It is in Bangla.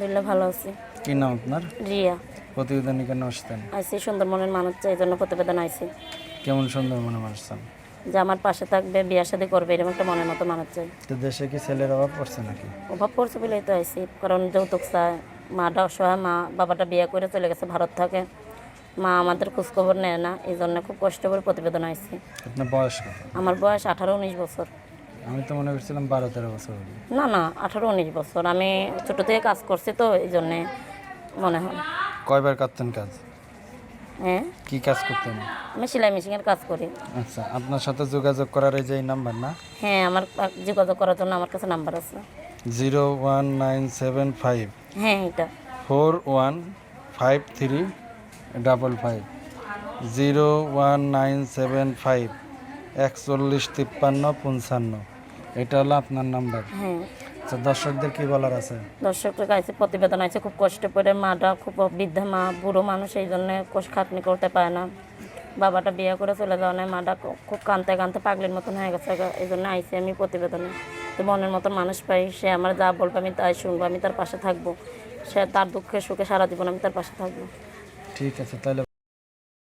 আলহামদুলিল্লাহ ভালো আছি। কি নাম আপনার? রিয়া। প্রতিবেদনে কেন আসতেন? আইসি সুন্দরবনের মানুষ চাই জন্য প্রতিবেদন আইসি কেমন সুন্দর মনে আসছেন যে আমার পাশে থাকবে বিয়া শাদি করবে এরকম একটা মনের মতো মানুষ চাই তো দেশে কি ছেলের অভাব পড়ছে নাকি? অভাব পড়ছে বলেই তো আইসি কারণ যৌতুক চায় মাটা অসহায় মা বাবাটা বিয়ে করে চলে গেছে ভারত থাকে। মা আমাদের খোঁজখবর নেয় না এই জন্য খুব কষ্ট করে প্রতিবেদন আইসি আপনার বয়স কত? আমার বয়স আঠারো উনিশ বছর। আমি তো মনে করছিলাম বারো তেরো বছর হবে। না না আঠারো উনিশ বছর। আমি ছোটো থেকে কাজ করছি তো এই জন্যে মনে হয়। কয়বার করতেন কাজ? হ্যাঁ কি কাজ করতেন? আমি সেলাই মেশিনের কাজ করি। আচ্ছা আপনার সাথে যোগাযোগ করার এই যে নাম্বার না? হ্যাঁ আমার যোগাযোগ করার জন্য আমার কাছে নাম্বার আছে। Zero one nine seven five. হ্যাঁ এটা। Four one five three double five. Zero one nine seven five. একচল্লিশ তিপ্পান্ন পঞ্চান্ন। এটা হলো আপনার নাম্বার। হ্যাঁ। আচ্ছা দর্শকদের কি বলার আছে? দর্শকদের কাছে প্রতিবেদন আছে খুব কষ্ট করে মাটা খুব বৃদ্ধা মা বুড়ো মানুষ এই জন্য কোষ খাটনি করতে পারে না। বাবাটা বিয়ে করে চলে যাওয়া নেয় মাটা খুব কানতে কানতে পাগলের মতন হয়ে গেছে এই জন্য আইসি আমি প্রতিবেদনে। তো মনের মতন মানুষ পাই সে আমার যা বলবে আমি তাই শুনব আমি তার পাশে থাকব। সে তার দুঃখে সুখে সারা জীবন আমি তার পাশে থাকব। ঠিক আছে তাহলে